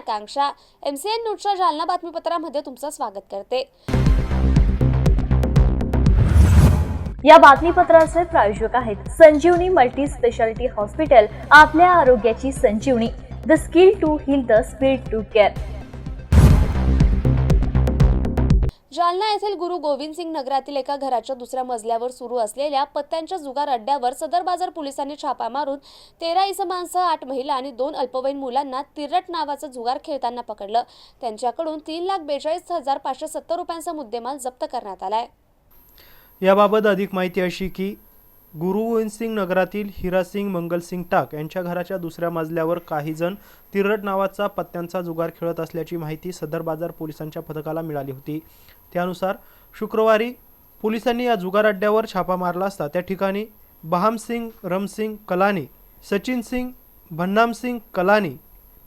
आकांक्षा MCN न्यूजच्या जालना बातमीपत्रामध्ये तुमचं स्वागत करते. या बातमीपत्राचे प्रायोजक आहेत संजीवनी मल्टी स्पेशालिटी हॉस्पिटल आपल्या आरोग्याची Sanjeevani. The skill to heal the speed to care Jalna येथील गुरु गोविंद सिंग नगरातील एका घराच्या दुसऱ्या मजल्यावर सुरू असलेल्या पत्त्यांच्या जुगार अड्ड्यावर सदर बाजार पोलिसांनी छापा मारून तेरा इसमांसह आठ महिला आणि दोन अल्पवयीन मुलांना तिरट नावाचं जुगार खेळताना पकडलं. त्यांच्याकडून तीन लाख बेचाळीस हजार पाचशे सत्तर रुपयांचा मुद्देमाल जप्त करण्यात आलाय. याबाबत अधिक माहिती अशी की गुरु गोविंद सिंग नगरातील हिरासिंग मंगलसिंग टाक यांच्या घराच्या दुसऱ्या मजल्यावर काहीजण तिरट नावाचा पत्त्यांचा जुगार खेळत असल्याची माहिती सदर बाजार पोलिसांच्या पथकाला मिळाली होती. त्यानुसार शुक्रवारी पोलिसांनी या जुगार अड्ड्यावर छापा मारला असता त्या ठिकाणी बहामसिंग रमसिंग कलानी सचिन सिंग भन्नामसिंग कलानी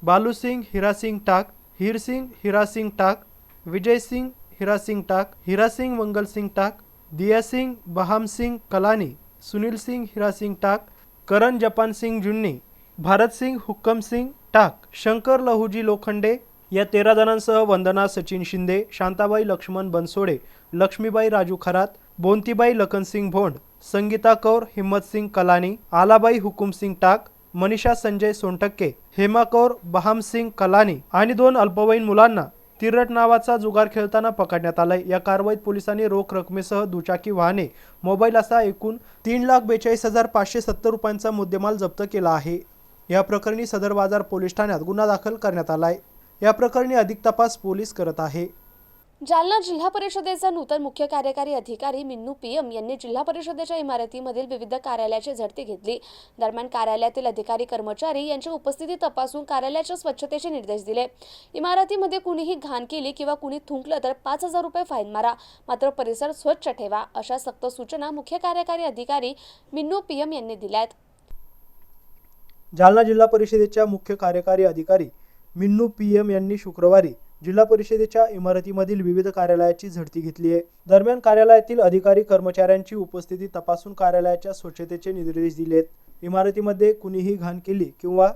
बालूसिंग हिरासिंग टाक हिरसिंग हिरासिंग टाक विजयसिंग हिरासिंग टाक हिरासिंग मंगलसिंग टाक दियासिंग बहामसिंग कलानी सुनील सिंग हिरासिंग टाक करण जपान सिंग जुन्नी भारत सिंग हुक्कम सिंग टाक शंकर लहुजी लोखंडे या तेरा जणांसह वंदना सचिन शिंदे शांताबाई लक्ष्मण बनसोडे लक्ष्मीबाई राजू खरात बोंतीबाई लखनसिंग भोंड संगीता कौर हिम्मतसिंग कलानी आलाबाई हुकुमसिंग टाक मनीषा संजय सोनटक्के हेमा कौर बहामसिंग कलानी आणि दोन अल्पवयीन मुलांना तिरट नावाचा जुगार खेळताना पकडण्यात आलाय. या कारवाईत पोलिसांनी रोख रकमेसह दुचाकी वाहने मोबाईल असा एकूण तीन लाख बेचाळीस हजार पाचशे सत्तर रुपयांचा मुद्देमाल जप्त केला आहे. या प्रकरणी सदर बाजार पोलीस ठाण्यात गुन्हा दाखल करण्यात आलाय. या प्रकरणी अधिक तपास पोलीस करत आहे. जालना जिल्हा परिषदेचा नूतन मुख्य कार्यकारी अधिकारी मिन्नू पीएम यांनी जिल्हा परिषदेच्या इमारतीमधील विविध कार्यालयाची झडती घेतली. दरम्यान कार्यालयातील अधिकारी कर्मचारी यांच्या उपस्थिती तपासून कार्यालयाच्या स्वच्छतेचे निर्देश दिले. इमारतीमध्ये कुणीही घाण केली किंवा कुणी थुंकलं तर पाच हजार रुपये फाईन मारा. मात्र परिसर स्वच्छ ठेवा अशा सक्त सूचना मुख्य कार्यकारी अधिकारी मिन्नू पीएम यांनी दिल्यात. जालना जिल्हा परिषदेच्या मुख्य कार्यकारी अधिकारी मिन्नू पी एम यांनी शुक्रवारी जिल्हा परिषदेच्या इमारतीमधील विविध कार्यालयाची झडती घेतली आहे. दरम्यान कार्यालयातील अधिकारी कर्मचाऱ्यांची उपस्थिती तपासून कार्यालयाच्या स्वच्छतेचे निर्देश दिलेत इमारतीमध्ये कुणीही घाण केली किंवा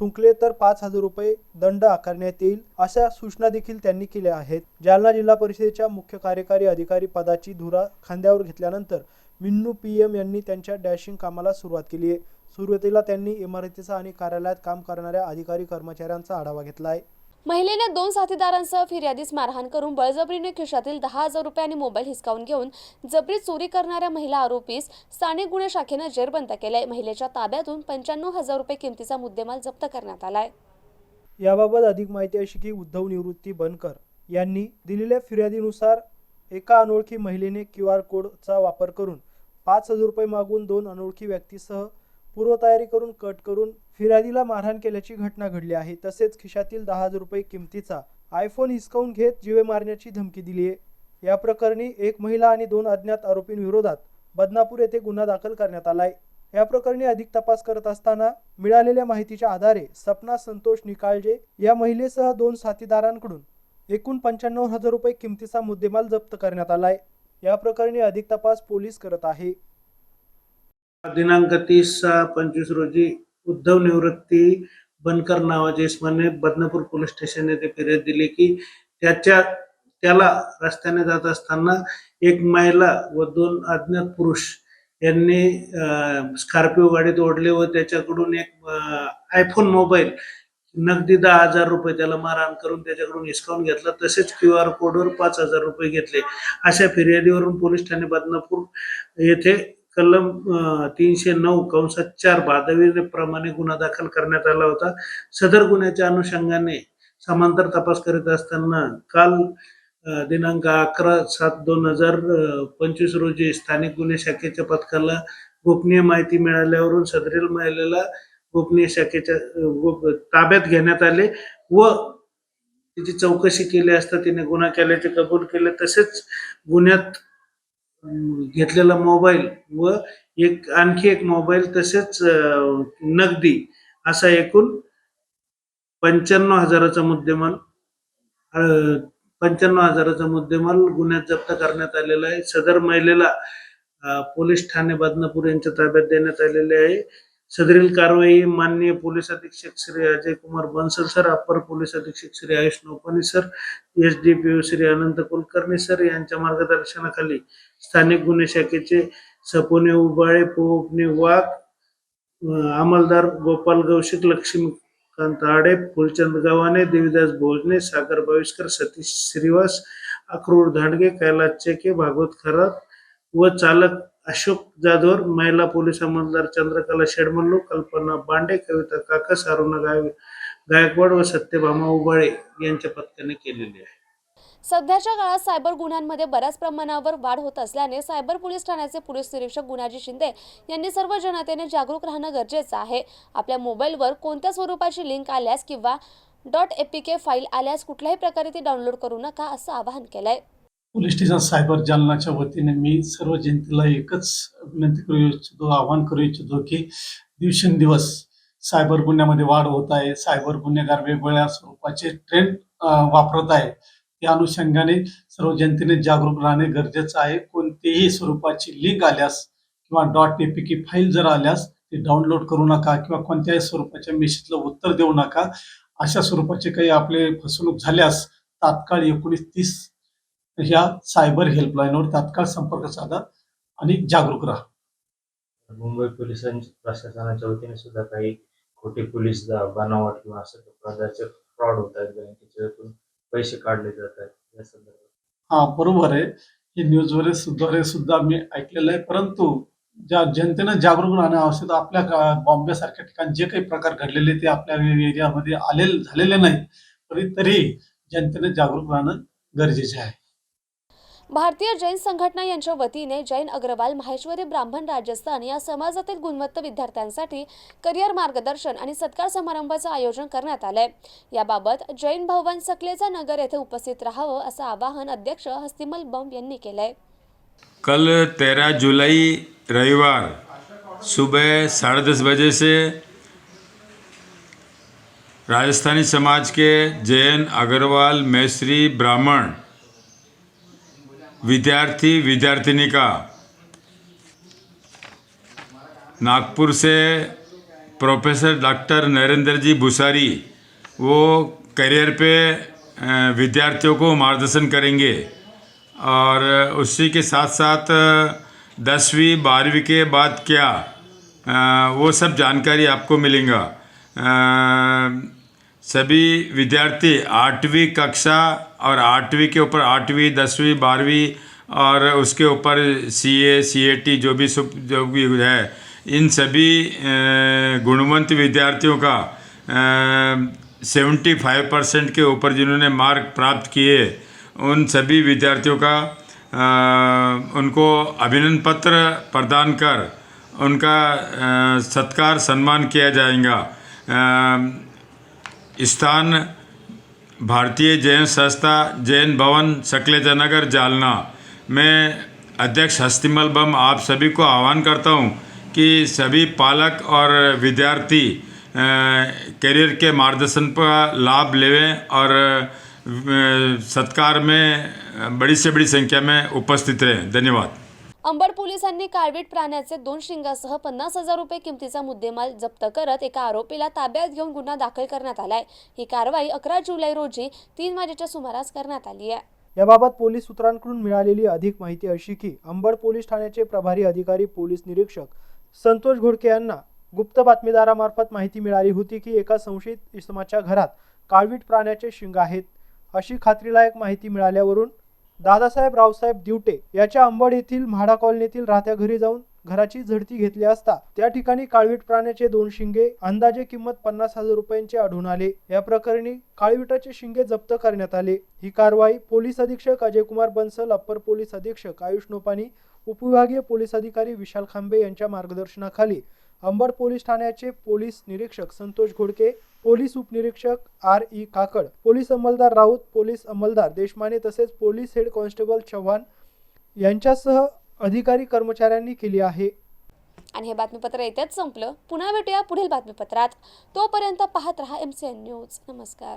थुंकले तर पाच हजार रुपये दंड आकारण्यात येईल अशा सूचना देखील त्यांनी केल्या आहेत. जालना जिल्हा परिषदेच्या मुख्य कार्यकारी अधिकारी पदाची धुरा खांद्यावर घेतल्यानंतर मिन्नू पी एम यांनी त्यांच्या डॅशिंग कामाला सुरुवात केली आहे. सुरुवातीला त्यांनी इमारतीचा आणि कार्यालयात काम करणाऱ्या अधिकारी कर्मचाऱ्यांचा आढावा घेतला आहे. महिलेने दोन साथीदारांसह फिर्यादीस मारहाण करून बळजबरीने खिशातील दहा हजार रुपये आणि मोबाईल हिसकावून घेऊन जबरी चोरी करणाऱ्या महिला आरोपीस स्थानिक गुन्हे शाखेनं जेरबंद केलाय. महिलेच्या ताब्यातून पंच्याण्णव हजार रुपये किमतीचा मुद्देमाल जप्त करण्यात आलाय. याबाबत अधिक माहिती अशी की उद्धव निवृत्ती बनकर यांनी दिलेल्या फिर्यादीनुसार एका अनोळखी महिलेने क्यू आर कोडचा वापर करून पाच हजार रुपये मागून दोन अनोळखी व्यक्तीसह पूर्वतयारी करून कट करून फिर्यादीला मारहाण केल्याची घटना घडली आहे. तसेच खिशातील दहा हजार रुपये किमतीचा आयफोन हिसकावून घेत जीवे मारण्याची धमकी दिली आहे. या प्रकरणी एक महिला आणि दोन अज्ञात आरोपींविरोधात बदनापूर येथे गुन्हा दाखल करण्यात आलाय या प्रकरणी अधिक तपास करत असताना मिळालेल्या माहितीच्या आधारे सपना संतोष निकाळजे या महिलेसह दोन साथीदारांकडून एकूण पंच्याण्णव हजार रुपये किमतीचा मुद्देमाल जप्त करण्यात आलाय या प्रकरणी अधिक तपास पोलीस करत आहे. दिनांक तीस सहा पंचवीस रोजी उद्धव निवृत्ती बनकर नावाच्या इसमाने बदनापूर पोलीस स्टेशन येथे फिर्याद दिली की त्याच्या त्याला रस्त्याने जात असताना एक महिला व दोन अज्ञात पुरुष यांनी स्कॉर्पिओ गाडीत ओढले व त्याच्याकडून एक आयफोन मोबाईल नगदी दहा हजार रुपये त्याला मारहाण करून त्याच्याकडून हिसकावून घेतला. तसेच क्यू आर कोडवर पाच हजार रुपये घेतले. अशा फिर्यादीवरून पोलीस ठाणे बदनापूर येथे कलम तीनशे नऊ कंसात चार बादवीप्रमाणे गुन्हा दाखल करण्यात आला होता. सदर गुन्ह्याच्या अनुषंगाने समांतर तपास करीत असताना काल दिनांक अकरा सात दोन हजार पंचवीस रोजी स्थानिक गुन्हे शाखेच्या पथकाला गोपनीय माहिती मिळाल्यावरून सदरील महिलेला गोपनीय शाखेच्या ताब्यात घेण्यात आले व तिची चौकशी केली असता तिने गुन्हा केल्याचे कबूल केले. तसेच गुन्ह्यात घेतलेला मोबाईल व एक आणखी एक मोबाईल तसेच नगदी असा एकूण पंच्याण्णव हजाराचा मुद्देमाल पंच्याण्णव हजाराचा मुद्देमाल गुन्ह्यात जप्त करण्यात आलेला आहे. सदर महिलेला पोलीस ठाणे बदनापूर यांच्या ताब्यात देण्यात आलेले आहे. सदरील कारवाई माननीय पोलीस अधीक्षक Shri Ajay Kumar Bansal sir upper police अधीक्षक Shri Ayush Nopani sir S D P O Shri Anant Kulkarni sir यांच्या मार्गदर्शनाखाली स्थानिक गुन्हे शाखेचे सपोने उबाळे पोपने वाघ अंमलदार गोपाल गौशिक लक्ष्मीकांत आडे फुलचंद गव्हाणे देवीदास भोजने सागर बाविस्कर सतीश श्रीवास अक्रूर धांडगे कैलास चेके भागवत खरात व चालक अशोक जाधवर महिला पोलीस अंमलदार चंद्रकला शेडमल्लू कल्पना बांडे कविता काकस अरुणा गाय गायकवाड व सत्यभामा उबाळे यांच्या पथकाने केलेली आहे. सध्याच्या काळात सायबर गुन्ह्यांमध्ये बऱ्याच प्रमाणावर वाढ होत असल्याने सायबर पोलीस ठाण्याचे पोलीस निरीक्षक गुणाजी शिंदे यांनी सर्व जनतेने जागरूक राहणं गरजेचं आहे. आपल्या मोबाईलवर कोणत्या स्वरूपाची लिंक आल्यास किंवा डॉट एपीके फाईल आल्यास कुठल्याही प्रकारे ती डाउनलोड करू नका असं आवाहन केलंय. पोलीस स्टेशन सायबर जालनाच्या वतीने मी सर्व जनतेला एकच विनंती करू इच्छितो आवाहन करू इच्छितो की दिवसेंदिवस सायबर गुन्ह्यामध्ये वाढ होत आहे. सायबर गुन्हेगार वेगवेगळ्या स्वरूपाचे ट्रेंड वापरत आहे. त्या अनुषंगाने सर्व जनतेने जागरूक राहणे गरजेचं आहे. कोणतीही स्वरूपाची लिंक आल्यास किंवा डॉट एपीकी फाईल जर आल्यास ते डाउनलोड करू नका किंवा कोणत्याही स्वरूपाच्या मेसेजला उत्तर देऊ नका. अशा स्वरूपाचे काही आपले फसवणूक झाल्यास तात्काळ एकोणीस तीस ह्या सायबर हेल्पलाईनवर तात्काळ संपर्क साधा आणि जागरूक राहा. मुंबई पोलिसांच्या प्रशासनाच्या वतीने सुद्धा काही खोटे पोलीस बनावट किंवा असं प्रकारचे फ्रॉड होत आहेत बँकेच्या पैसे काढले जात आहेत या संदर्भात. हा बरोबर आहे. हे न्यूजवर सुद्धा सुद्धा मी ऐकलेलं आहे. परंतु ज्या जनतेनं जागरूक राहणं आवश्यक. आपल्या बॉम्बे सारख्या ठिकाणी जे काही प्रकार घडलेले ते आपल्या एरियामध्ये आले झालेले नाही तरी तरी जनतेने जागरूक राहणं गरजेचे आहे. भारतीय जैन संघटना यांच्या वतीने जैन अग्रवाल माहेश्वरी ब्राह्मण राजस्थान या समाजातील गुणवत्ता विद्यार्थ्यांसाठी करिअर मार्गदर्शन आणि सत्कार समारंभाचं आयोजन करण्यात आलंय. याबाबत जैन भवन सकलेचा नगर येथे उपस्थित राहावं असं आवाहन अध्यक्ष हस्तिमल बम यांनी केलंय. कल तेरह जुलाई रविवार सुबह साढ़े दस बजे से राजस्थानी समाज के जैन अग्रवाल मैत्री ब्राह्मण विद्यार्थी विद्यार्थिनी का। नागपुर से प्रोफेसर डॉक्टर नरेंद्र जी भूसारी, वो करियर पे विद्यार्थियों को मार्गदर्शन करेंगे। और उसी के साथ साथ दसवीं, बारहवीं के बाद क्या वो सब जानकारी आपको मिलेगा। सभी विद्यार्थी आठवीं कक्षा और आठवीं के ऊपर आठवीं दसवीं बारहवीं और उसके ऊपर C A C A T जो भी सुप जो भी है इन सभी गुणवंत विद्यार्थियों का सेवेंटी फाइव परसेंट के ऊपर जिन्होंने मार्क प्राप्त किए उन सभी विद्यार्थियों का अ, उनको अभिनंदन पत्र प्रदान कर उनका अ, सत्कार सम्मान किया जाएगा। स्थान भारतीय जैन संस्था, जैन भवन सकलेजा नगर जालना। मैं अध्यक्ष हस्तिमल बम, आप सभी को आह्वान करता हूँ कि सभी पालक और विद्यार्थी करियर के मार्गदर्शन पर लाभ लेवें और सत्कार में बड़ी से बड़ी संख्या में उपस्थित रहें। धन्यवाद। अंबड पोलिसांनी काळवीट प्राण्याचे दोन शिंगासह पन्नास हजार रुपये किमतीचा मुद्देमाल जप्त करत एका आरोपीला ताब्यात घेऊन गुन्हा दाखल करण्यात आलाय. ही कारवाई अकरा जुलै रोजी तीन वाजेच्या सुमारास करण्यात आली आहे. याबाबत पोलीस सूत्रांकडून मिळालेली अधिक माहिती अशी की अंबड पोलीस ठाण्याचे प्रभारी अधिकारी पोलीस निरीक्षक संतोष घोडके यांना गुप्त बातमीदारामार्फत माहिती मिळाली होती की एका संशयित इसमाच्या घरात काळवीट प्राण्याचे शिंग आहेत अशी खात्रीलायक माहिती मिळाल्यावरून दादासाहेब रावसाहेब दिवटे याच्या अंबड येथील म्हाडा कॉलनीतील राहत्या घरी जाऊन घराची झडती घेतली असता त्या ठिकाणी काळवीट प्राण्याचे दोन शिंगे अंदाजे किंमत पन्नास हजार रुपयांचे आढळून आले. या प्रकरणी काळविटाचे शिंगे जप्त करण्यात आले. ही कारवाई पोलीस अधीक्षक अजयकुमार बन्सल अप्पर पोलीस अधीक्षक आयुष नोपानी उपविभागीय पोलीस अधिकारी विशाल खांबे यांच्या मार्गदर्शनाखाली अंबड पोलीस ठाण्याचे पोलीस निरीक्षक संतोष घोडके पोलीस उपनिरीक्षक आर ई काकड पोलीस अंमलदार राऊत पोलीस अंमलदार देशमाने तसेच पोलीस हेड कॉन्स्टेबल चव्हाण यांच्यासह अधिकारी कर्मचाऱ्यांनी केली आहे. आणि हे बातमीपत्र येत्याच संपलं. पुन्हा भेटूया पुढील बातमीपत्रात. तोपर्यंत पाहत रहा एम सी एन न्यूज नमस्कार.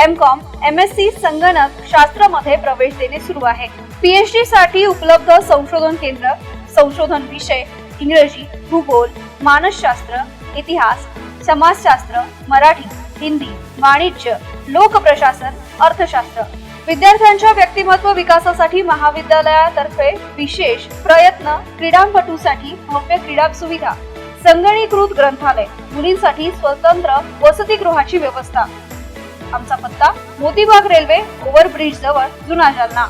M com M S C संगणक शास्त्रामध्ये प्रवेश देणे सुरू आहे. पीएचडी साठी उपलब्ध संशोधन केंद्र संशोधन विषय इंग्रजी भूगोल मानसशास्त्र इतिहास समाजशास्त्र मराठी हिंदी वाणिज्य लोकप्रशासन अर्थशास्त्र. विद्यार्थ्यांच्या व्यक्तिमत्व विकासासाठी महाविद्यालयातर्फे विशेष प्रयत्न क्रीडापटूसाठी भव्य क्रीडा सुविधा. संगणीकृत ग्रंथालय मुलींसाठी स्वतंत्र वसतिगृहाची व्यवस्था. आमचा पत्ता मोतीबाग रेल्वे ओव्हरब्रिज जवळ जुना जालना.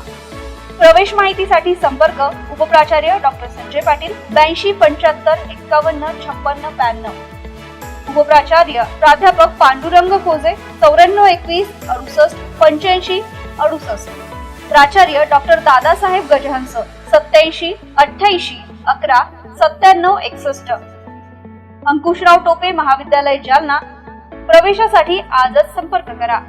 प्रवेश माहितीसाठी संपर्क उपप्राचार्य डॉक्टर संजय पाटील ब्याऐंशी पंच्याहत्तर एक्कावन्न छप्पन्न ब्याण्णव. उपप्राचार्य प्राध्यापक पांडुरंग खोजे चौऱ्याण्णव एकवीस अडुसष्ट पंच्याऐंशी अडुसष्ट. प्राचार्य डॉक्टर दादासाहेब गजहंस सत्याऐंशी अठ्ठ्याऐंशी अकरा सत्त्याण्णव एकसष्ट. अंकुशराव टोपे महाविद्यालय जालना प्रवेशासाठी आजच संपर्क करा.